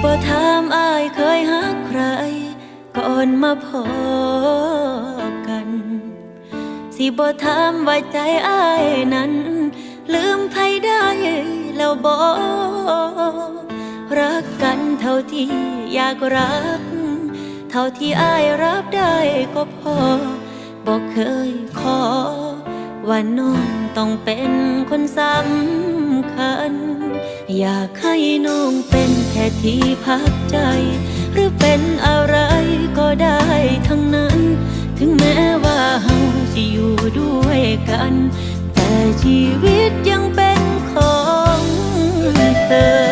บ่ถามอายเคยหักใคร ก่อนมาพอกัน สิบ่ถามว่าใจอายนั้น ลืมใครได้แล้วบ่รักกันเท่าที่อยากรัก เท่าที่อายรับได้ก็พอบอกเคยขอว่าน้องต้องเป็นคนสำ อยากให้น้องเป็นแค่ที่พักใจ หรือเป็นอะไรก็ได้ทั้งนั้น ถึงแม้ว่าเฮาจะอยู่ด้วยกัน แต่ชีวิตยังเป็นของเธอ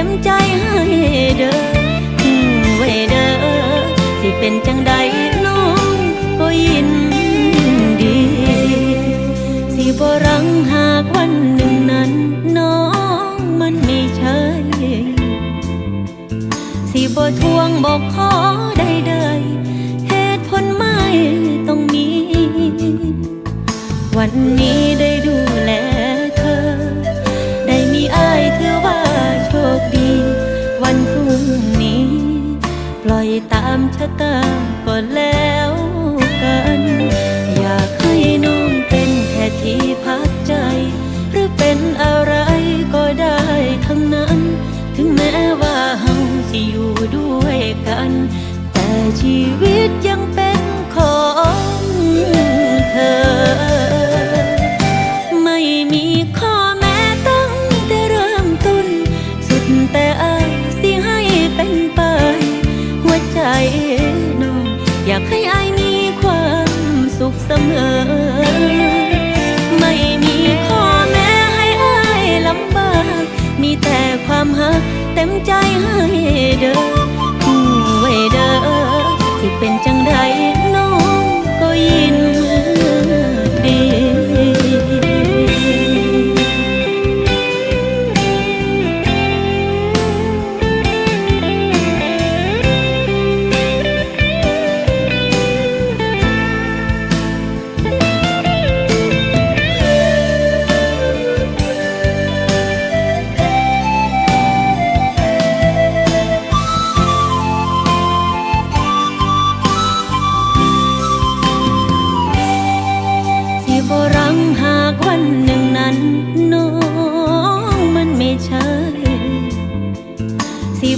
ต็มใจให้เด้อหูไว้เด้อสิเป็นจังใดน้องก็ยินดี สิบ่รังหากวันหนึ่งนั้นน้องมันไม่ใช่สิบ่ทวงบอกขอได้เดยเหตุผลไม่ต้องมี วันนี้ได้ ตามชะตาก็แล้วกัน อยากให้น้องเป็นแค่ที่พักใจ หรือเป็นอะไรก็ได้ทั้งนั้น ถึงแม้ว่าเฮาจะอยู่ด้วยกัน แต่ชีวิตยังเป็นของเธอ ไม่มีข้อแม้ตั้งแต่เริ่มต้น สุดแต่อายสิให้เป็นไป หัวใจ อยากให้อายมีความสุขเสมอ ไม่มีข้อแม้ให้อายลำบาก มีแต่ความหักเต็มใจให้เดิน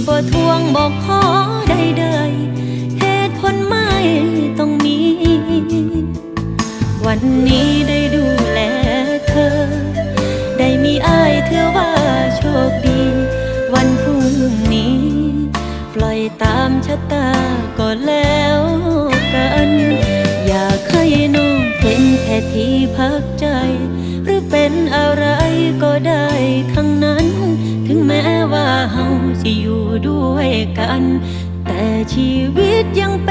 บ่ทวงบอกขอได้เดยเหตุผลไม่ต้องมี วันนี้ได้ดูแลเธอ ได้มีอายเธอว่าโชคดี วันพรุ่งนี้ ปล่อยตามชะตาก็แล้วกัน อยากให้น้องเป็นแค่ที่พักใจ หรือเป็นอะไร กัน แต่ชีวิตยังเป็น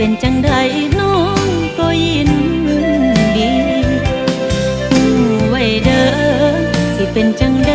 เป็นจังใดน้องก็ยินดีผู้ไว้เด้อสิเป็นจังใด